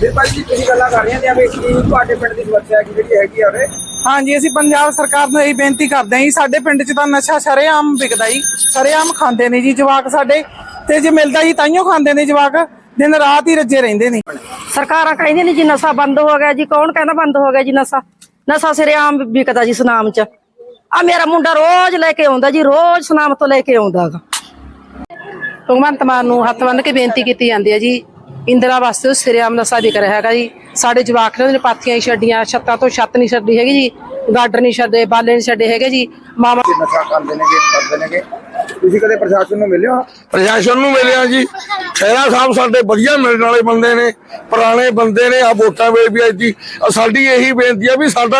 ਫਿਰ ਭਾਈ ਜੀ ਤੁਸੀਂ ਗੱਲਾਂ ਕਰ ਰਹੇ ਹੋ ਕਿ ਵੀ ਤੁਹਾਡੇ ਪਿੰਡ ਦੀ ਸਮੱਸਿਆ ਕੀ ਜਿਹੜੀ ਹੈਗੀ ਆ ਉਰੇ। ਹਾਂਜੀ ਅਸੀਂ ਪੰਜਾਬ ਸਰਕਾਰ ਨੂੰ ਇਹ ਬੇਨਤੀ ਕਰਦੇ ਹਾਂ ਜੀ ਸਾਡੇ ਪਿੰਡ 'ਚ ਤਾਂ ਨਸ਼ਾ ਸ਼ਰੇਆਮ ਵਿਕਦਾ ਜੀ ਸ਼ਰੇਆਮ ਖਾਂਦੇ ਨੇ ਜੀ ਜਵਾਕ ਸਾਡੇ ਤੇ ਜੇ ਮਿਲਦਾ ਜੀ ਤਾਈਓ ਖਾਂਦੇ ਨੇ ਜਵਾਕ ਦਿਨ ਰਾਤ ਹੀ ਰੱਜੇ ਰਹਿੰਦੇ ਨੇ। ਸਰਕਾਰਾਂ ਕਹਿੰਦੀਆਂ ਨੇ ਜੀ ਨਸ਼ਾ ਬੰਦ ਹੋ ਗਿਆ ਜੀ ਕੌਣ ਕਹਿੰਦਾ ਬੰਦ ਹੋ ਗਿਆ ਜੀ ਨਸ਼ਾ? ਨਸ਼ਾ ਸਿਰੇਆਮ ਵਿਕਦਾ ਜੀ ਸੁਨਾਮ ਚ। ਆ ਮੇਰਾ ਮੁੰਡਾ ਰੋਜ਼ ਲੈ ਕੇ ਆਉਂਦਾ ਜੀ ਰੋਜ਼ ਸੁਨਾਮ ਤੋਂ ਲੈ ਕੇ ਆਉਂਦਾ ਭਗਵੰਤ ਮਾਨ ਨੂੰ ਹੱਥ ਬੰਨ੍ਹ ਕੇ ਬੇਨਤੀ ਕੀਤੀ ਜਾਂਦੀ ਹੈ ਜੀ ਇੰਦਰਾ ਵਾਸਤੇ ਸਿਰਿਆਮ ਨਸ਼ਾ ਵਿਕ ਰਿਹਾ ਹੈਗਾ ਜੀ। ਸਾਡੇ ਜਵਾਕ ਨੇ ਉਹਨੇ ਪਾਥੀਆਂ ਹੀ ਛੱਡੀਆਂ ਛੱਤਾਂ ਤੋਂ ਛੱਤ ਨਹੀਂ ਛੱਡੀ ਹੈਗੀ ਜੀ ਗਾਡਰ ਨਹੀਂ ਛੱਡੇ ਬਾਲੇ ਨਹੀਂ ਛੱਡੇ ਹੈਗੇ ਜੀ। ਮਾਮਾ ਨਸ਼ਾ ਕਰਦੇ ਨੇਗੇ ਕਰਦੇ ਨੇਗੇ। ਤੁਸੀਂ ਕਦੇ ਪ੍ਰਸ਼ਾਸਨ ਨੂੰ ਮਿਲੇ ਹੋ? ਪ੍ਰਸ਼ਾਸਨ ਨੂੰ ਮਿਲਿਆ ਜੀ। ਖੈਰਾ ਸਾਹਿਬ ਸਾਡੇ ਵਧੀਆ ਮਿਲਣ ਵਾਲੇ ਬੰਦੇ ਨੇ ਪੁਰਾਣੇ ਬੰਦੇ ਨੇ ਆ ਵੋਟਾਂ ਵੇਚ ਵੀ ਆਈ ਸਾਡੀ ਇਹੀ ਬੇਨਤੀ ਆ ਵੀ ਸਾਡਾ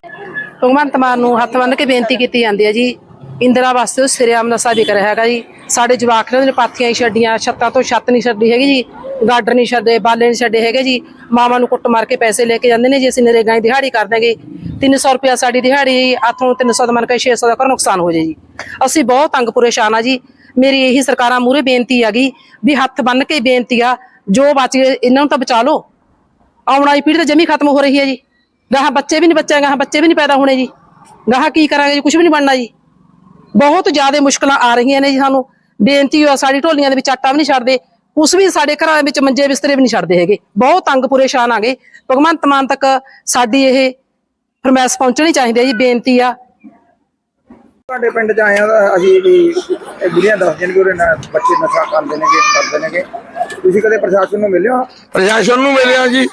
ਭਗਵੰਤ ਮਾਨ ਨੂੰ ਹੱਥ ਬੰਨ੍ਹ ਕੇ ਬੇਨਤੀ ਕੀਤੀ ਜਾਂਦੀ ਹੈ ਜੀ। ਇੰਦਰਾ ਵਾਸਤੇ ਉਹ ਸਿਰਿਆਮ ਨਸ਼ਾ ਵਿਕ ਹੈਗਾ ਜੀ। ਸਾਡੇ ਜਵਾਕ ਨੇ ਉਹਨੇ ਪਾਥੀਆਂ ਹੀ ਛੱਡੀਆਂ, ਛੱਤਾਂ ਤੋਂ ਛੱਤ ਨਹੀਂ ਛੱਡੀ ਹੈਗੀ ਜੀ। ਗਾਡਰ ਨਹੀਂ ਛੱਡੇ, ਬਾਲੇ ਨਹੀਂ ਛੱਡੇ ਹੈਗੇ ਜੀ। ਮਾਵਾਂ ਨੂੰ ਕੁੱਟ ਮਾਰ ਕੇ ਪੈਸੇ ਲੈ ਕੇ ਜਾਂਦੇ ਨੇ ਜੀ, ਅਸੀਂ ਨਰੇਗਾ ਦੀ ਦਿਹਾੜੀ ਕਰ ਦਾਂਗੇ 300 ਰੁਪਿਆ ਸਾਡੀ ਦਿਹਾੜੀ, ਆਥੋਂ 300 ਦਾ ਮਨ ਕੇ 600 ਦਾ ਕਰ, ਨੁਕਸਾਨ ਹੋ ਜੇ ਜੀ। ਅਸੀਂ ਬਹੁਤ ਤੰਗ ਪਰੇਸ਼ਾਨ ਆ ਜੀ। ਮੇਰੀ ਇਹੀ ਸਰਕਾਰਾਂ ਮੂਰੇ ਬੇਨਤੀ ਆ ਹੈਗੀ ਵੀ ਹੱਥ ਬੰਨ ਕੇ ਬੇਨਤੀ ਆ, ਜੋ ਬਚ ਗਏ, ਇਹਨਾਂ ਨੂੰ ਤਾਂ ਬਚਾ ਲਓ। ਆਉਣ ਵਾਲੀ ਪੀੜ੍ਹੀ ਤਾਂ ਜਮੀ ਖਤਮ ਹੋ ਰਹੀ ਹੈ ਜੀ। ਗਾਹਾਂ ਬੱਚੇ ਵੀ ਨਹੀਂ ਬੱਚੇ ਗਾਹਾਂ ਬੱਚੇ ਵੀ ਨਹੀਂ ਪੈਦਾ ਹੋਣੇ ਜੀ। ਗਾਹਾਂ ਕੀ ਕਰਾਂਗੇ ਜੀ? ਕੁਝ ਵੀ ਨਹੀਂ ਬਣਨਾ ਜੀ। ਬਹੁਤ ਜ਼ਿਆਦਾ ਮੁਸ਼ਕਲਾਂ ਆ ਰਹੀਆਂ ਨੇ ਜੀ ਸਾਨੂੰ। ਬੇਨਤੀ ਆ ਸਾਡੀ ਢੋਲੀਆਂ ਦੇ ਵਿੱਚ ਆਟਾ ਵੀ ਨਹੀਂ ਛੱਡਦੇ ਉਸ ਵੀ ਸਾਡੇ ਘਰਾਂ ਦੇ ਵਿੱਚ ਮੰਜੇ ਬਿਸਤਰੇ ਵੀ ਨਹੀਂ ਛੱਡਦੇ ਹੈਗੇ। ਬਹੁਤ ਤੰਗ ਪਰੇਸ਼ਾਨ ਆ ਗਏ। ਭਗਵੰਤ ਮਾਨ ਤੱਕ ਸਾਡੀ ਇਹ ਫਰਮਾਇਸ਼ ਪਹੁੰਚਣੀ ਚਾਹੀਦੀ ਹੈ ਜੀ, ਬੇਨਤੀ ਆ। ਸਾਡੇ ਪਿੰਡ ਚ ਆਏ ਆ ਅਸੀਂ ਵੀ ਇਹ ਬੁੜੀਆਂ ਨੇ ਕਿ ਉਰੇ ਨਾ ਬੱਚੇ ਨਸ਼ਾ ਕਰਦੇ ਨੇਗੇ ਕਰਦੇ ਨੇਗੇ। ਤੁਸੀਂ ਕਦੇ ਪ੍ਰਸ਼ਾਸਨ ਨੂੰ ਮਿਲੇ ਪ੍ਰਸ਼ਾਸਨ ਨੂੰ ਮਿਲਿਆ ਜੀ।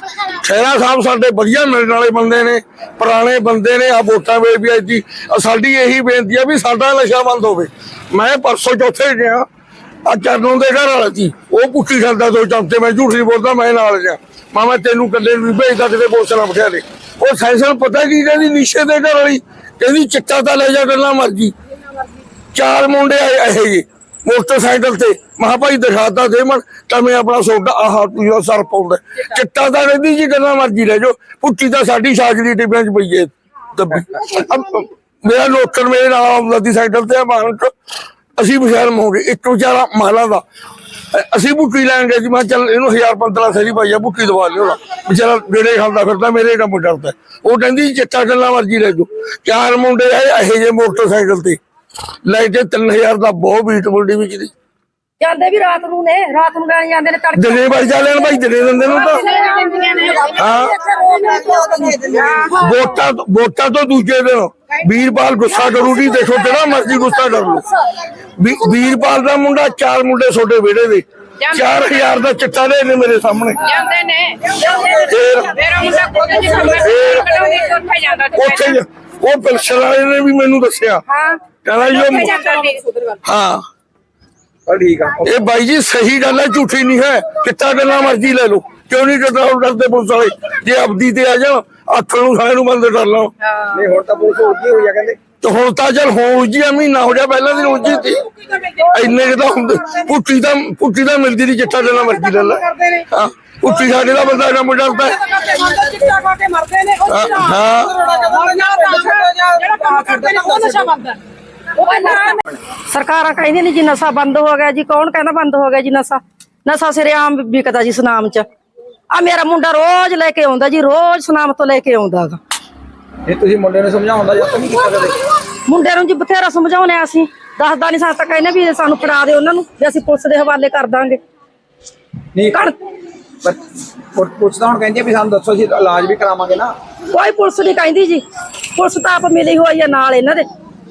ਖੈਰਾ ਸਾਹਿਬ ਸਾਡੇ ਵਧੀਆ ਮਿਲਣ ਵਾਲੇ ਬੰਦੇ ਨੇ, ਪੁਰਾਣੇ ਬੰਦੇ ਨੇ ਆ ਵੋਟਾਂ ਵੇਚ ਵੀ ਆਈ ਸਾਡੀ ਇਹੀ ਬੇਨਤੀ ਆ ਵੀ ਸਾਡਾ ਨਸ਼ਾ ਬੰਦ ਹੋਵੇ। ਮੈਂ ਪਰਸੋਂ ਚੌਥੇ ਗਿਆ। ਆ ਚਰਨੋਂ ਦੇ ਘਰ ਵਾਲਾ ਸੀ। ਉਹ ਪੁੱਠੀ ਖਾਂਦਾ ਦੋ ਚਮਚੇ, ਮੈਂ ਝੂਠ ਬੋਲਦਾ, ਮੈਂ ਨਾਲ ਗਿਆ। ਮਾਮਾ ਤੈਨੂੰ ਕੱਲੇ ਵੀ ਭੇਜਦਾ ਕਿਤੇ ਬੋਸਲਾ ਬਿਠਾ ਦੇ ਉਹ ਸਾਇੰਸਨ ਪਤਾ ਕੀ ਕਹਿੰਦੀ, ਨਿਸ਼ੇ ਦੇ ਘਰ ਵਾਲੀ। ਕਹਿੰਦੀ ਚਿੱਟਾ ਤਾਂ ਲੈ ਜਾ ਗੱਲਾਂ ਮਰਜ਼ੀ। ਚਾਰ ਮੁੰਡੇ ਆਏ ਇਹ ਜੀ ਮੋਟਰਸਾਈਕਲ ਤੇ। ਮਹਾ ਭਾਈ ਦਿਖਾਤਾ ਦੇ ਤਾਂ ਮੈਂ ਆਪਣਾ ਸੋਡਾ, ਆਹ ਪੀਓ ਸਰ ਪਾਉਂਦਾ ਚਿੱਟਾ ਤਾਂ ਕਹਿੰਦੀ ਜੀ ਗੱਲਾਂ ਮਰਜ਼ੀ ਲੈ ਜੋ ਪੁੱਟੀ ਤਾਂ ਸਾਡੀ ਸਾਜਰੀ ਟਿੱਬਿਆਂ ਚ ਪਈ ਏ, ਦੱਬੀ। ਮੇਰਾ ਨੌਕਰ ਮੇਰੇ ਨਾਲ ਆਉਂਦਾ ਸੀ ਸਾਈਕਲ ਤੇ ਮਾਰਨ ਚ ਅਸੀਂ ਬਸ਼ਰਮ ਹੋ ਗਏ। ਇੱਕ ਵਿਚਾਰਾ ਮਾਲਾ ਦਾ ਅਸੀਂ ਬੁੱਕੀ ਲੈਣ ਗਏ ਸੀ, ਮੈਂ ਕਿਹਾ ਚੱਲ ਇਹਨੂੰ 1000 15 ਸੈਰੀ ਪਾਈ ਬੁੱਕੀ ਦਵਾ ਲਿਓ ਨਾ ਵਿਚਾਰਾ ਜਿਹੜੇ ਖਾਂਦਾ ਫਿਰਦਾ, ਮੇਰੇ ਕੰਮ ਡਰਦਾ ਉਹ ਕਹਿੰਦੀ ਚਿੱਟਾ ਗੱਲਾਂ ਮਰਜ਼ੀ ਲੈ ਜੋ ਚਾਰ ਮੁੰਡੇ ਆਏ, ਇਹੋ ਜਿਹੇ ਮੋਟਰਸਾਈਕਲ ਤੇ। ਲੈ ਕੇ 3000 ਦਾ ਬਹੁਤ ਬੀਟ ਬੁਲਡੀ ਵਿੱਚ ਦੀ। ਜਾਂਦੇ ਵੀ ਰਾਤ ਨੂੰ ਨੇ ਰਾਤ ਨੂੰ ਲੈਣ ਜਾਂਦੇ ਨੇ ਤੜਕੇ। ਦਲੇ ਬਾਈ ਜਾ ਲੈਣ ਬਾਈ ਦਲੇ ਦਿੰਦੇ ਨੂੰ ਤਾਂ। ਹਾਂ। ਵੋਟਾਂ ਤੋਂ- ਵੋਟਾਂ ਤੋਂ ਦੂਜੇ ਦਿਨ ਵੀਰਪਾਲ ਗੁੱਸਾ ਕਰੂਗੀ ਦੇਖੋ ਜਿਹੜਾ ਮਰਜ਼ੀ ਗੁੱਸਾ ਕਰ ਲਓ। ਵੀ- ਵੀਰਪਾਲ ਦਾ ਮੁੰਡਾ ਚਾਰ ਮੁੰਡੇ ਛੋਟੇ ਵਿਹੜੇ ਦੇ। 4000 ਦਾ ਚਿੱਟਾ ਲੈ ਨੇ ਮੇਰੇ ਸਾਹਮਣੇ। ਜਾਂਦੇ ਨੇ। ਫੇਰ ਮੇਰਾ ਮੁੰਡਾ ਖੁਦ ਜੀ ਸਾਹਮਣੇ ਜਾਂਦਾ ਉੱਥੇ ਉਹ ਪਿਲਸਣ ਵਾਲੇ ਨੇ ਵੀ ਮੈਨੂੰ ਦੱਸਿਆ। ਹਾਂ। ਕਹਿੰਦਾ ਜੀ ਹਾਂ। ਪਰ ਠੀਕ ਆ। ਇਹ ਬਾਈ ਜੀ ਸਹੀ ਗੱਲ ਹੈ ਝੂਠੀ ਨਹੀਂ ਹੈ। ਕਿੱਤਾ ਗੱਲਾਂ ਮਰਜ਼ੀ ਲੈ ਲਓ। ਕਿਉਂ ਨਹੀਂ ਕੰਟਰੋਲ ਕਰਦੇ ਪੁਲਿਸ ਵਾਲੇ? ਜੇ ਅਬਦੀ ਤੇ ਆ ਜਾਣ ਅੱਖ ਨੂੰ ਸਾਰੇ ਨੂੰ ਬੰਦ ਕਰ ਲਓ ਨਹੀਂ ਹੁਣ ਤਾਂ ਪੁਲਿਸ ਉੱਜੀ ਹੋਈ ਆ ਕਹਿੰਦੇ। ਤੇ ਹੁਣ ਤਾਂ ਚੱਲ ਹੋ ਉੱਜੀ ਆ ਮਹੀਨਾ ਹੋ ਗਿਆ ਪਹਿਲਾਂ ਦਿਨ ਉੱਜੀ ਸੀ। ਇੰਨੇ ਕੁ ਤਾਂ ਹੁੰਦੇ ਪੁੱਟੀ ਤਾਂ ਪੁੱਟੀ ਤਾਂ ਮਿਲਦੀ ਨਹੀਂ ਚਿੱਟਾ ਗੱਲਾਂ ਮਰਜ਼ੀ ਲੈ ਲੈ। ਹਾਂ ਪੁੱਟੀ ਸਾਡੇ ਦਾ ਬੰਦਾ ਕੰਮ ਕਰਦਾ ਹੈ। ਹਾਂ, ਹਾਂ। ਜਿਹੜਾ ਕੰਮ ਕਰਦੇ ਨੇ ਉਹ ਨਸ਼ਾ ਬੰਦ ਸਰਕਾਰਾਂ ਕਹਿੰਦੀਆਂ ਨੇ ਜੀ ਨਸ਼ਾ ਬੰਦ ਹੋ ਗਿਆ ਜੀ ਕੌਣ ਕਹਿੰਦਾ ਬੰਦ ਹੋ ਗਿਆ ਜੀ ਨਸ਼ਾ? ਨਸ਼ਾ ਸਿਰੇਆਮ ਵਿਕਦਾ ਜੀ ਸੁਨਾਮ ਚ। ਆ ਮੇਰਾ ਮੁੰਡਾ ਰੋਜ਼ ਲੈ ਕੇ ਆਉਂਦਾ ਜੀ ਰੋਜ਼ ਸੁਨਾਮ ਤੋਂ ਲੈ ਕੇ ਆਉਂਦਾ ਗਾ। ਇਹ ਤੁਸੀਂ ਮੁੰਡੇ ਨੂੰ ਸਮਝਾਉਂਦਾ ਜਾਂ ਤਾਂ ਨਹੀਂ ਕੀਤਾ ਕਦੇ? ਮੁੰਡੇ ਨੂੰ ਜੀ ਬਥੇਰਾ ਸਮਝਾਉਨੇ ਆ ਅਸੀਂ ਦੱਸਦਾ ਨਹੀਂ ਸਾਡਾ ਕਹਿੰਦੇ ਵੀ ਸਾਨੂੰ ਫੜਾ ਦੇ ਉਹਨਾਂ ਨੂੰ ਵੀ ਅਸੀਂ ਪੁਲਿਸ ਦੇ ਹਵਾਲੇ ਕਰ ਦਾਂਗੇ। ਨਹੀਂ ਕਰ ਪੁੱਛਦਾ ਹੁਣ ਕਹਿੰਦੀ ਵੀ ਸਾਨੂੰ ਦੱਸੋ ਅਸੀਂ ਇਲਾਜ ਵੀ ਕਰਾਵਾਂਗੇ ਨਾ। ਕੋਈ ਪੁਲਿਸ ਨਹੀਂ ਕਹਿੰਦੀ ਜੀ। ਪੁਲਿਸ ਤਾਂ ਆਪ ਮਿਲੀ ਹੋਈ ਆ ਨਾਲ ਇਹਨਾਂ ਦੇ।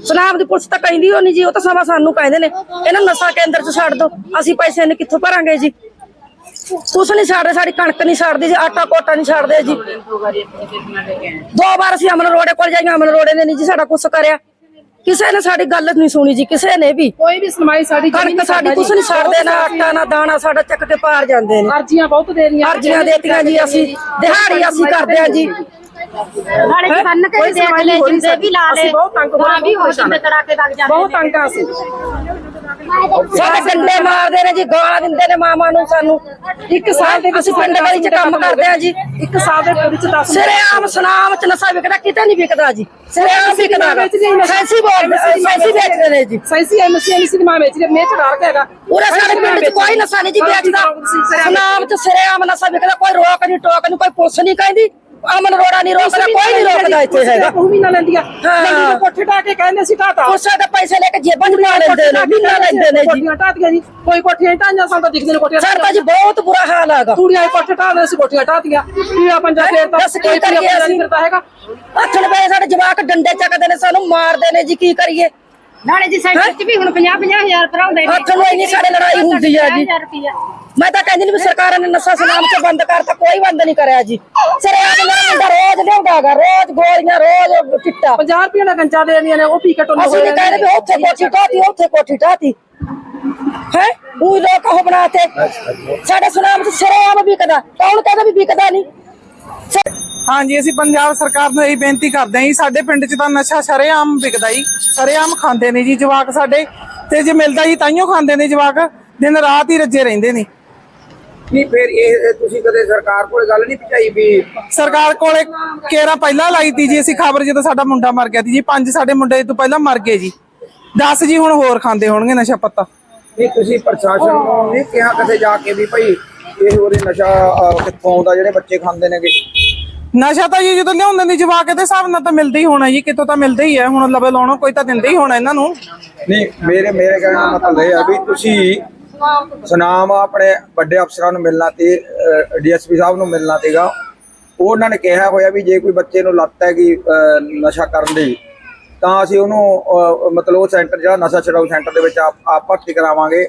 ਸੁਨਾਮ ਦੀ ਪੁਲਿਸ ਤਾਂ ਕਹਿੰਦੀ ਹੋ ਨਹੀਂ ਜੀ ਉਹ ਤਾਂ ਸਮਾਂ ਸਾਨੂੰ ਕਹਿੰਦੇ ਨੇ। ਇਹਨਾਂ ਨਸ਼ਾ ਕੇਂਦਰ 'ਚ ਛੱਡ ਦਿਓ ਅਸੀਂ ਪੈਸੇ ਨੇ ਕਿੱਥੋਂ ਭਰਾਂਗੇ ਜੀ? ਕੁਛ ਨਹੀਂ ਛੱਡਦੇ ਸਾਡੀ ਕਣਕ ਨਹੀਂ ਛੱਡਦੀ ਜੀ ਆਟਾ ਕੋਟਾ ਨਹੀਂ ਛੱਡਦੇ ਜੀ। ਦੋ ਵਾਰ ਅਸੀਂ ਅਮਨ ਰੋੜੇ ਕੋਲ ਜਾਈਆਂ ਅਮਨ ਰੋੜੇ ਨੇ ਨਹੀਂ ਜੀ ਸਾਡਾ ਕੁਛ ਕਰਿਆ। ਕਿਸੇ ਨੇ ਸਾਡੀ ਗੱਲ ਨਹੀਂ ਸੁਣੀ ਜੀ ਕਿਸੇ ਨੇ ਵੀ। ਕੋਈ ਵੀ ਸੁਣਵਾਈ ਸਾਡੀ ਕਣਕ ਸਾਡੀ ਕੁਛ ਨਹੀਂ ਛੱਡਦੇ ਨਾ ਆਟਾ ਨਾ ਦਾਣਾ ਸਾਡਾ ਚੱਕ ਕੇ ਪਾਰ ਜਾਂਦੇ ਨੇ। ਅਰਜ਼ੀਆਂ ਬਹੁਤ ਦੇ ਰਹੀਆਂ ਅਰਜ਼ੀਆਂ ਦੇਤੀਆਂ ਜੀ ਅਸੀਂ ਦਿਹਾੜੀ ਅਸੀਂ ਕਰਦੇ ਆ ਜੀ। ਨਾਲੇ ਕੇ ਕੋਈ ਦੇਖ ਸੁਣਵਾਈ ਲੈ ਨਹੀਂ ਹੋ ਰਹੀ ਜਿੰਦੇ ਵੀ ਲਾ ਲੈ ਅਸੀਂ ਬਹੁਤ ਤੰਗ ਹੋ ਤਾਂ ਵੀ ਹੋ ਜਿੰਦੇ ਤੜਾ ਕੇ ਵਗ ਜਾਂਦੇ ਬਹੁਤ ਤੰਗ ਆ ਅਸੀਂ। ਸਾਡੇ ਡੰਡੇ ਮਾਰਦੇ ਨੇ ਜੀ ਗਾਲਾਂ ਦਿੰਦੇ ਨੇ ਮਾਮਾ ਨੂੰ ਸਾਨੂੰ। ਇੱਕ ਸਾਲ ਦੇ ਅਸੀਂ ਪਿੰਡ ਗਲੀ ਚ ਕੰਮ ਕਰਦੇ ਆ ਜੀ। ਇੱਕ ਸਾਲ ਦੇ ਵਿੱਚ 10 ਸਿਰੇਆਮ ਸੁਨਾਮ ਚ ਨਸ਼ਾ ਵਿਕਦਾ ਕਿਤੇ ਨਹੀਂ ਵਿਕਦਾ ਜੀ। ਸਿਰੇਆਮ ਵਿਕਦਾ ਸੈਂਸੀ ਬੋਲਦੇ ਸੈਂਸੀ ਵੇਚਦੇ ਨੇ ਜੀ। ਸੈਂਸੀ ਐਮਸੀ ਐਮਸੀ ਦੀ ਮਾਂ ਵੇਚ ਰਹੀ ਮੇਚ ਡਾਲ ਕੇ ਹੈਗਾ। ਪੂਰੇ ਸਾਡੇ ਪਿੰਡ ਚ ਕੋਈ ਨਸ਼ਾ ਨਹੀਂ ਜੀ ਵੇਚਦਾ। ਸੁਨਾਮ ਚ ਸਿਰੇਆਮ ਨਸ਼ਾ ਵਿਕਦਾ ਕੋਈ ਰੋਕ ਨਹੀਂ ਟੋਕ ਨਹੀਂ ਕੋਈ ਪੁਲਿਸ ਨਹੀਂ ਕਹਿੰਦੀ। ਅਮਨ ਰੋੜਾ ਨਹੀਂ ਰੋਕਦਾ ਕੋਈ ਨਹੀਂ ਰੋਕਦਾ ਇੱਥੇ ਹੈਗਾ। ਉਹ ਵੀ ਨਾ ਲੈਂਦੀਆਂ ਹਾਂ। ਕੋਠੇ ਢਾ ਕੇ ਕਹਿੰਦੇ ਸੀ ਢਾਤਾ ਪੁਲਿਸਾਂ ਦੇ ਪੈਸੇ ਲੈ ਕੇ ਜੇਬਾਂ ਚ ਪਾ ਲੈਂਦੇ ਨੇ ਬਿੱਲਾ ਲੈਂਦੇ ਨੇ ਜੀ। ਕੋਠੀਆਂ ਢਾਤੀਆਂ ਜੀ। ਕੋਈ ਕੋਠੀਆਂ ਢਾਈਆਂ ਤਾਂ ਦਿਖਦੇ ਨੇ ਕੋਠੀਆਂ ਸਾਡਾ ਜੀ ਬਹੁਤ ਬੁਰਾ ਹਾਲ ਹੈਗਾ। ਕੁੜੀਆਂ ਕੋਠੇ ਢਾਦੇ ਸੀ ਕੋਠੀਆਂ ਢਾਤੀਆਂ ਕੀ ਆ ਪੰਜਾ ਫੇਰ ਤਾਂ ਕੋਈ ਕਰੀਏ ਨਹੀਂ ਅਸੀਂ? ਕਰਦਾ ਹੈਗਾ। ਆਥਣ ਪਏ ਸਾਡੇ ਜਵਾਕ ਡੰਡੇ ਚੱਕਦੇ ਨੇ ਸਾਨੂੰ ਮਾਰਦੇ ਨੇ ਜੀ ਕੀ ਕਰੀਏ? ਨਾਲੇ ਜੀ ਸੈਂਟਰ ਚ ਵੀ ਹੁਣ 50 50000 ਭਰਾਉਂਦੇ ਹੱਥ ਨੂੰ ਇੰਨੀ ਸਾਡੇ ਲੜਾਈ ਹੁੰਦੀ ਆ ਜੀ। ਮੈਂ ਤਾਂ ਕਹਿੰਦੀ ਨਹੀਂ ਵੀ ਸਰਕਾਰ ਨੇ ਨਸ਼ਾ ਸਨਾਮ ਚ ਬੰਦ ਕਰਤਾ ਕੋਈ ਬੰਦ ਨਹੀਂ ਕਰਿਆ ਜੀ। ਸਿਰੇਆਮ ਮੇਰਾ ਮੁੰਡਾ ਰੋਜ਼ ਲਿਆਉਂਦਾਗਾ ਰੋਜ਼ ਗੋਲੀਆਂ ਰੋਜ਼ ਚਿੱਟਾ 50 ਰੁਪਏ ਦਾ ਗੰਜਾ ਦੇ ਦੀਆਂ ਨੇ ਉਹ ਪੀ ਕੇ ਟੋਲੇ ਅਸੀਂ ਨਹੀਂ ਕਹਿੰਦੇ ਵੀ ਉੱਥੇ ਕੋਠੀ ਢਾਤੀ ਉੱਥੇ ਕੋਠੀ ਢਾਤੀ ਹੈ? ਉਹ ਲੋਕ ਉਹ ਬਣਾਤੇ। ਸਾਡੇ ਸੁਨਾਮ ਚ ਸਿਰੇਆਮ ਵਿਕਦਾ ਕੌਣ ਕਹਿੰਦਾ ਵੀ ਵਿਕਦਾ ਨਹੀਂ ਹਾਂਜੀ ਅਸੀਂ ਪੰਜਾਬ ਸਰਕਾਰ ਨੂੰ ਇਹੀ ਬੇਨਤੀ ਕਰਦੇ ਹਾਂ ਜੀ ਸਾਡੇ ਪਿੰਡ 'ਚ ਤਾਂ ਨਸ਼ਾ ਸ਼ਰੇਆਮ ਵਿਕਦਾ ਜੀ ਸ਼ਰੇਆਮ ਖਾਂਦੇ ਨੇ ਜੀ ਜਵਾਕ ਸਾਡੇ ਤੇ ਜੇ ਮਿਲਦਾ ਜੀ ਤਾਈਓ ਖਾਂਦੇ ਨੇ ਜਵਾਕ ਦਿਨ ਰਾਤ ਹੀ ਰੱਜੇ ਰਹਿੰਦੇ ਨੇ। ਨਹੀਂ ਫਿਰ ਇਹ ਤੁਸੀਂ ਕਦੇ ਸਰਕਾਰ ਕੋਲ ਗੱਲ ਨਹੀਂ ਪਹੁੰਚਾਈ ਵੀ? ਸਰਕਾਰ ਕੋਲੇ ਕੇਰਾ ਪਹਿਲਾਂ ਲਾਈ ਤੀ ਜੀ ਅਸੀਂ ਖਬਰ ਜਦੋਂ ਸਾਡਾ ਮੁੰਡਾ ਮਰ ਗਿਆ ਸੀ ਜੀ ਪੰਜ ਸਾਡੇ ਮੁੰਡੇ ਤੋਂ ਪਹਿਲਾਂ ਮਰ ਗਏ ਜੀ। 10 ਜੀ ਹੁਣ ਹੋਰ ਖਾਂਦੇ ਹੋਣਗੇ ਨਸ਼ਾ ਪੱਤਾ। ਨਹੀਂ ਤੁਸੀਂ ਪ੍ਰਸ਼ਾਸਨ ਨੂੰ ਨਹੀਂ ਕਿਹਾ ਕਿਤੇ ਜਾ ਕੇ ਵੀ ਭਾਈ ਇਹ ਉਹਦੇ ਨਸ਼ਾ ਕਿੱਥੋਂ ਆਉਂਦਾ ਜਿਹੜੇ ਬੱਚੇ ਖਾਂਦੇ ਨੇਗੇ? ਨਸ਼ਾ ਤਾਂ ਜੀ ਜਦੋਂ ਲਿਆਉਂਦੇ ਨੇ ਜਵਾਕ ਦੇ ਹਿਸਾਬ ਨਾਲ ਤਾਂ ਮਿਲਦਾ ਹੀ ਹੋਣਾ ਜੀ, ਕਿਤੋਂ ਤਾਂ ਮਿਲਦਾ ਹੀ ਹੈ ਹੁਣ ਲਵੇ ਲਾਉਣਾ ਕੋਈ ਤਾਂ ਦਿੰਦਾ ਹੀ ਹੋਣਾ ਇਹਨਾਂ ਨੂੰ। ਨਹੀਂ, ਮੇਰੇ ਮੇਰੇ ਕਹਿਣ ਦਾ ਮਤਲਬ ਇਹ ਆ ਵੀ ਤੁਸੀਂ ਸੁਨਾਮ ਆਪਣੇ ਵੱਡੇ ਅਫਸਰਾਂ ਨੂੰ ਮਿਲਣਾ ਤੇ ਡੀਐਸਪੀ ਸਾਹਿਬ ਨੂੰ ਮਿਲਣਾ ਤੇਗਾ ਉਹਨਾਂ ਨੇ ਕਿਹਾ ਹੋਇਆ ਵੀ ਜੇ ਕੋਈ ਬੱਚੇ ਨੂੰ ਲੱਤ ਹੈਗੀ ਨਸ਼ਾ ਕਰਨ ਦੀ, ਤਾਂ ਅਸੀਂ ਉਹਨੂੰ ਮਤਲਬ ਉਹ ਸੈਂਟਰ, ਜਿਹੜਾ ਨਸ਼ਾ ਛਡਾਊ ਸੈਂਟਰ ਦੇ ਵਿੱਚ ਆਪ ਭਰਤੀ ਕਰਾਵਾਂਗੇ।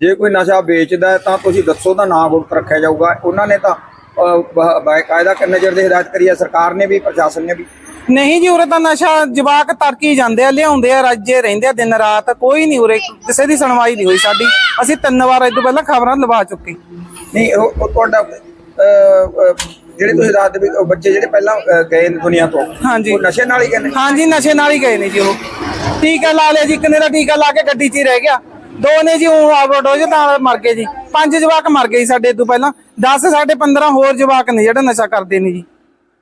ਜੇ ਕੋਈ ਨਸ਼ਾ ਵੇਚਦਾ ਤਾਂ ਤੁਸੀਂ ਦੱਸੋ ਦਾ ਨਾਮ ਗੁਪਤ ਰੱਖਿਆ ਜਾਊਗਾ। ਉਹਨਾਂ ਨੇ ਤਾਂ ਬਾਕਾਇਦਾ ਨਜ਼ਰ ਦੇ ਹਦਾਇਤ ਕਰੀ ਹੈ ਸਰਕਾਰ ਨੇ ਵੀ ਪ੍ਰਸ਼ਾਸਨ ਨੇ ਵੀ। ਨਹੀਂ ਜੀ ਉਰੇ ਤਾਂ ਨਸ਼ਾ ਜਵਾਕ ਤੜਕੀ ਜਾਂਦੇ ਆ ਲਿਆਉਂਦੇ ਆ ਰੱਜੇ ਰਹਿੰਦੇ ਆ ਦਿਨ ਰਾਤ ਕੋਈ ਨਹੀਂ ਉਰੇ ਕਿਸੇ ਦੀ ਸੁਣਵਾਈ ਨਹੀਂ ਹੋਈ ਸਾਡੀ। ਅਸੀਂ ਤਿੰਨ ਵਾਰ ਇਹ ਤੋਂ ਪਹਿਲਾਂ ਖਬਰਾਂ ਲਵਾ ਚੁੱਕੇ। ਨਹੀਂ ਉਹ ਤੁਹਾਡਾ ਜਿਹੜੇ ਤੁਸੀਂ ਵੀ ਉਹ ਬੱਚੇ ਜਿਹੜੇ ਪਹਿਲਾਂ ਗਏ ਦੁਨੀਆ ਤੋਂ ਹਾਂਜੀ। ਉਹ ਨਸ਼ੇ ਨਾਲ ਹੀ ਗਏ ਨੇ? ਹਾਂਜੀ ਨਸ਼ੇ ਨਾਲ ਹੀ ਗਏ ਨੇ ਜੀ ਉਹ। ਟੀਕਾ ਲਾ ਲਿਆ ਜੀ ਕਿੰਨੇ ਦਾ ਟੀਕਾ ਲਾ ਕੇ ਗੱਡੀ 'ਚ ਹੀ ਰਹਿ ਗਿਆ। ਦੋ ਨੇ ਜੀ ਉਹ ਆਵਰਡੋਜ਼ ਨਾਲ ਮਰ ਗਏ ਜੀ। ਪੰਜ ਜਵਾਕ ਮਰ ਗਏ ਜੀ ਸਾਡੇ ਤੋਂ ਪਹਿਲਾਂ। 10 ਸਾਡੇ 15 ਹੋਰ ਜਵਾਕ ਨੇ ਜਿਹੜੇ ਨਸ਼ਾ ਕਰਦੇ ਨੇ ਜੀ।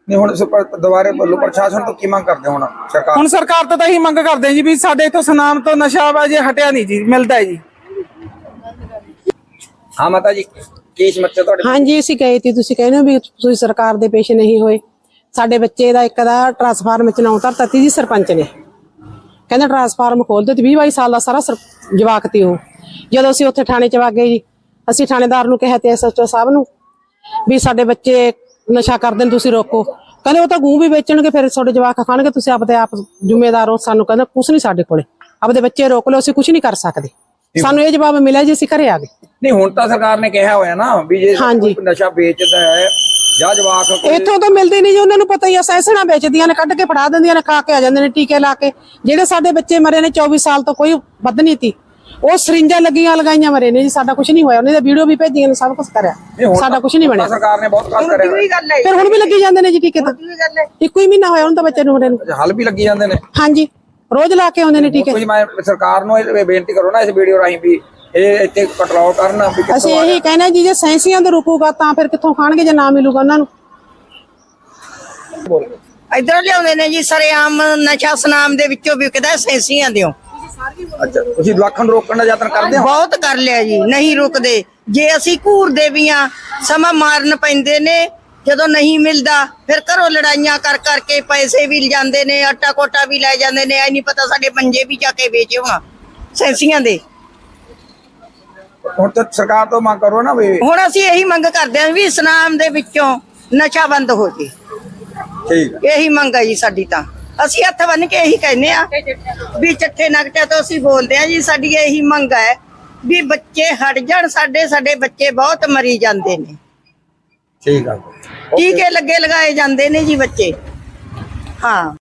ਨਹੀਂ ਹੁਣ ਦੁਬਾਰੇ ਬੋਲੋ ਪ੍ਰਸ਼ਾਸਨ ਤੋਂ ਕੀ ਮੰਗ ਕਰਦੇ ਹੁਣ ਸਰਕਾਰ? ਹੁਣ ਸਰਕਾਰ ਤੋਂ ਤਾਂ ਇਹੀ ਮੰਗ ਕਰਦੇ ਜੀ ਵੀ ਸਾਡੇ ਇਥੋਂ ਸੁਨਾਮ ਤੋਂ ਨਸ਼ਾ ਵਾ ਜੇ ਹਟਿਆ ਨਹੀਂ ਜੀ ਮਿਲਦਾ ਹੈ ਜੀ। ਹਾਂ ਮਾਤਾ ਜੀ ਕੀ ਸਮੱਸਿਆ ਤੁਹਾਡੇ ਹਾਂਜੀ ਅਸੀਂ ਗਏ ਸੀ ਤੁਸੀਂ ਕਹਿੰਦੇ ਹੋ ਵੀ ਤੁਸੀਂ ਸਰਕਾਰ ਦੇ ਪੇਸ਼ ਨਹੀਂ ਹੋਏ। ਸਾਡੇ ਬੱਚੇ ਦਾ ਇੱਕ ਦਾ ਟਰਾਂਸਫਾਰਮ ਚ ਨਾਉ ਧਰਤਾ ਤੀ ਜੀ ਸਰਪੰਚ ਨੇ। ਕਹਿੰਦਾ ਟਰਾਂਸਫਾਰਮ ਖੋਲ ਦਿਓ ਤੇ 20 22 ਸਾਲ ਦਾ ਸਾਰਾ ਜਵਾਕ ਤੀ ਉਹ। ਜਦੋਂ ਅਸੀਂ ਉੱਥੇ ਥਾਣੇ ਚ ਵਗ ਗਏ ਜੀ ਅਸੀਂ ਥਾਣੇਦਾਰ ਨੂੰ ਕਿਹਾ ਤੇ ਐਸਐਚਓ ਸਾਹਿਬ ਨੂੰ ਵੀ ਸਾਡੇ ਬੱਚੇ ਨਸ਼ਾ ਕਰਦੇ ਨੇ ਤੁਸੀਂ ਰੋਕੋ। ਕਹਿੰਦੇ ਉਹ ਤਾਂ ਗੂੰ ਵੀ ਵੇਚਣਗੇ ਫਿਰ ਤੁਹਾਡੇ ਜਵਾਕ ਖਾਣਗੇ ਤੁਸੀਂ ਆਪਦੇ ਆਪ ਜ਼ਿੰਮੇਦਾਰ ਹੋ ਸਾਨੂੰ ਕਹਿੰਦਾ ਕੁਛ ਨਹੀਂ ਸਾਡੇ ਕੋਲੇ। ਆਪਦੇ ਬੱਚੇ ਰੋਕ ਲਓ ਅਸੀਂ ਕੁਛ ਨਹੀਂ ਕਰ ਸਕਦੇ। ਸਾਨੂੰ ਇਹ ਜਵਾਬ ਮਿਲਿਆ ਜੀ ਅਸੀਂ ਘਰੇ ਆ ਗਏ। ਨਹੀਂ ਹੁਣ ਤਾਂ ਸਰਕਾਰ ਨੇ ਕਿਹਾ ਹੋਇਆ ਨਾ ਵੀ ਜੇ ਨਸ਼ਾ ਵੇਚਦਾ ਹੈ ਜਾਂ ਜਵਾਕ ਕੋਈ- ਇੱਥੋਂ ਤਾਂ ਮਿਲਦੇ ਨਹੀਂ ਜੀ ਉਹਨਾਂ ਨੂੰ ਪਤਾ ਹੀ ਆ ਸੈਸਣਾ ਵੇਚਦੀਆਂ ਨੇ ਕੱਢ ਕੇ ਫੜਾ ਦਿੰਦੀਆਂ ਨੇ ਖਾ ਕੇ ਆ ਜਾਂਦੇ ਨੇ ਟੀਕੇ ਲਾ ਕੇ। ਜਿਹੜੇ ਸਾਡੇ ਬੱਚੇ ਮਰੇ ਨੇ 24 ਸਾਲ ਤੋਂ ਕੋਈ ਵੱਧ ਨਹੀਂ ਤੀ। ਉਹ ਸਰਿੰਜਾਂ ਲੱਗੀਆਂ ਲਗਾਈਆਂ ਮਰੇ ਨੇ ਜੀ ਸਾਡਾ ਕੁਝ ਨਹੀਂ ਹੋਇਆ। ਉਹਨੇ ਤਾਂ ਵੀਡੀਓ ਵੀ ਭੇਜੀਆਂ ਨੇ ਸਭ ਕੁਝ ਨਹੀਂ, ਕਰਿਆ ਹੁਣ ਸਾਡਾ ਕੁਝ ਨਹੀਂ ਬਣਿਆ। ਸਰਕਾਰ ਨੇ ਬਹੁਤ ਕੰਮ ਕਰਿਆ। ਹੋਇਆ। ਫਿਰ ਹੁਣ ਵੀ ਲੱਗੀ ਜਾਂਦੇ ਨੇ ਜੀ ਟੀਕੇ ਤਾਂ। ਇੱਕੋ ਹੀ ਮਹੀਨਾ ਹੋਇਆ ਉਹਨਾਂ ਦਾ ਬੱਚੇ ਨੂੰ ਮਰੇ ਨੂੰ। ਹਲ ਵੀ ਲੱਗੀ ਜਾਂਦੇ ਨੇ। ਹਾਂਜੀ ਰੋਜ਼ ਲਾ ਕੇ ਆਉਂਦੇ ਨੇ ਟੀਕੇ। ਕੁਝ ਮੈਂ ਸਰਕਾਰ ਨੂੰ ਇਹ ਬੇਨਤੀ ਕਰੋ ਨਾ ਇਸ ਵੀਡੀਓ ਰਾਹੀਂ ਵੀ ਇਹ ਇੱਥੇ ਕੰਟਰੋਲ ਕਰਨ ਵੀ ਕਿੱਥੋਂ ਅਸੀਂ ਇਹੀ ਕਹਿੰਦੇ ਜੀ ਜੇ ਸੈਂਸੀਆਂ ਤੋਂ ਰੁਕੂਗਾ ਤਾਂ ਫਿਰ ਕਿੱਥੋਂ ਖਾਣਗੇ ਜੇ ਨਾ ਮਿਲੂਗਾ ਉਹਨਾਂ ਨੂੰ। ਇਧਰੋਂ ਲਿਆਉਂਦੇ ਨੇ ਜੀ ਸਰੇਆਮ ਨਸ਼ਾ ਸਨਾਮ ਦੇ ਵਿੱਚੋਂ ਵਿਕਦਾ ਸੈਂਸੀਆਂ ਦਿਓ। ਅੱਛਾ ਤੁਸੀਂ ਲੱਖਾਂ ਨੂੰ ਰੋਕਣ ਦਾ ਯਤਨ ਕਰਦੇ ਹੋ? ਬਹੁਤ ਕਰ ਲਿਆ ਜੀ ਨਹੀਂ ਰੁਕਦੇ। ਜੇ ਅਸੀਂ ਘੂਰਦੇ ਵੀ ਆ ਸਮਾਂ ਮਾਰਨ ਪੈਂਦੇ ਨੇ ਜਦੋਂ ਨਹੀਂ ਮਿਲਦਾ ਫਿਰ ਘਰੋਂ ਲੜਾਈਆਂ ਕਰ ਕਰਕੇ ਪੈਸੇ ਵੀ ਲਿਜਾਂਦੇ ਨੇ ਆਟਾ ਕੋਟਾ ਵੀ ਲੈ ਜਾਂਦੇ ਨੇ ਐ ਨਹੀਂ ਪਤਾ ਸਾਡੇ ਪੰਜੇ ਵੀ ਜਾ ਕੇ ਵੇਚੇ ਹੋਣਾ ਸੈਂਸੀਆਂ ਦੇ। ਹੁਣ ਤਾਂ ਸਰਕਾਰ ਤੋਂ ਮੰਗ ਕਰੋ ਨਾ ਵੀ ਹੁਣ ਅਸੀਂ ਇਹੀ ਮੰਗ ਕਰਦੇ ਹਾਂ ਵੀ ਸਨਾਮ ਦੇ ਵਿੱਚੋਂ ਨਸ਼ਾ ਬੰਦ ਹੋ ਜੇ। ਠੀਕ ਹੈ। ਇਹੀ ਮੰਗ ਹੈ ਜੀ ਸਾਡੀ ਤਾਂ। ਅਸੀਂ ਹੱਥ ਬੰਨ ਕੇ ਇਹੀ ਕਹਿੰਦੇ ਆ ਵੀ ਚੱਠੇ ਨਗਟੇ ਤੋਂ ਅਸੀਂ ਬੋਲਦੇ ਆ ਜੀ ਸਾਡੀ ਇਹੀ ਮੰਗ ਹੈ ਵੀ ਬੱਚੇ ਹਟ ਜਾਣ ਸਾਡੇ ਸਾਡੇ ਬੱਚੇ ਬਹੁਤ ਮਰੀ ਜਾਂਦੇ ਨੇ। ਠੀਕ ਹੈ ਟੀਕੇ ਲੱਗੇ ਲਗਾਏ ਜਾਂਦੇ ਨੇ ਜੀ ਬੱਚੇ। ਹਾਂ।